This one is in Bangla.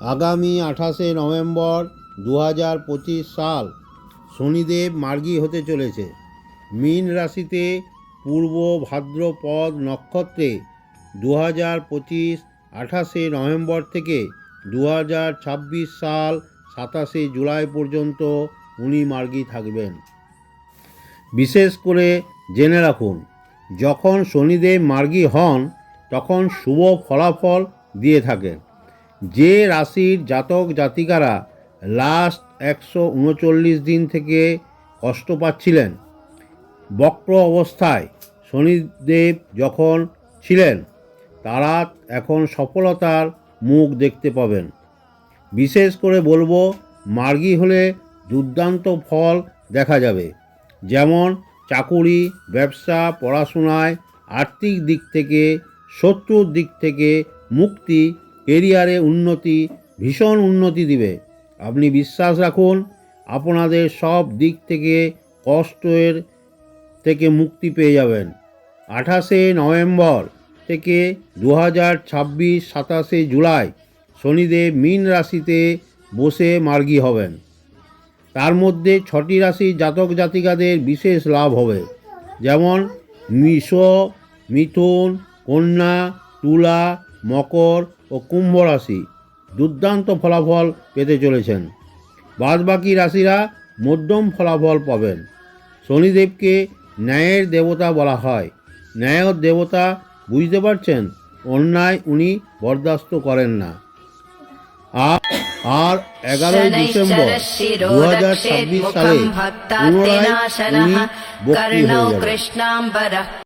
আগামী আঠাশে নভেম্বর দু হাজার পঁচিশ সাল শনিদেব মার্গী হতে চলেছে। মীন রাশিতে পূর্ব ভাদ্রপদ নক্ষত্রে দু হাজার পঁচিশ আঠাশে নভেম্বর থেকে দু হাজার ছাব্বিশ সাল সাতাশে জুলাই পর্যন্ত উনি মার্গী থাকবেন। বিশেষ করে জেনে রাখুন, যখন শনিদেব মার্গী হন, তখন শুভ ফলাফল দিয়ে থাকেন। যে রাশির জাতক জাতিকারা লাস্ট একশো উনচল্লিশ দিন থেকে কষ্ট পাচ্ছিলেন। বক্র অবস্থায় শনিদেব যখন ছিলেন, তারা এখন সফলতার মুখ দেখতে পাবেন। বিশেষ করে বলব, মার্গী হলে দুর্দান্ত ফল দেখা যাবে। যেমন চাকুরি, ব্যবসা, পড়াশোনায় আর্থিক দিক থেকে, শত্রুর দিক থেকে মুক্তি কেরিয়ারে উন্নতি, ভীষণ উন্নতি দিবে। আপনি বিশ্বাস রাখুন, আপনাদের সব দিক থেকে কষ্টের থেকে মুক্তি পেয়ে যাবেন। আঠাশে নভেম্বর থেকে দু হাজার ছাব্বিশ সাতাশে জুলাই শনিদেব মীন রাশিতে বসে মার্গী হবেন। তার মধ্যে ছটি রাশির জাতক জাতিকাদের বিশেষ লাভ হবে। যেমন মিষ মিথুন, কন্যা, তুলা, মকর ও কুম্ভ রাশি দুর্দান্ত ফলাফল পেতে চলেছেন। বাদবাকি রাশিরা মধ্যম ফলাফল পাবেন। শনিদেবকে ন্যায়ের দেবতা বলা হয়। ন্যায়ের দেবতা বুঝতে পারছেন অন্যায় উনি বরদাস্ত করেন না। আর এগারোই ডিসেম্বর দু হাজার ছাব্বিশ সালে পুনরায় উনি বক্রি হয়ে যাবেন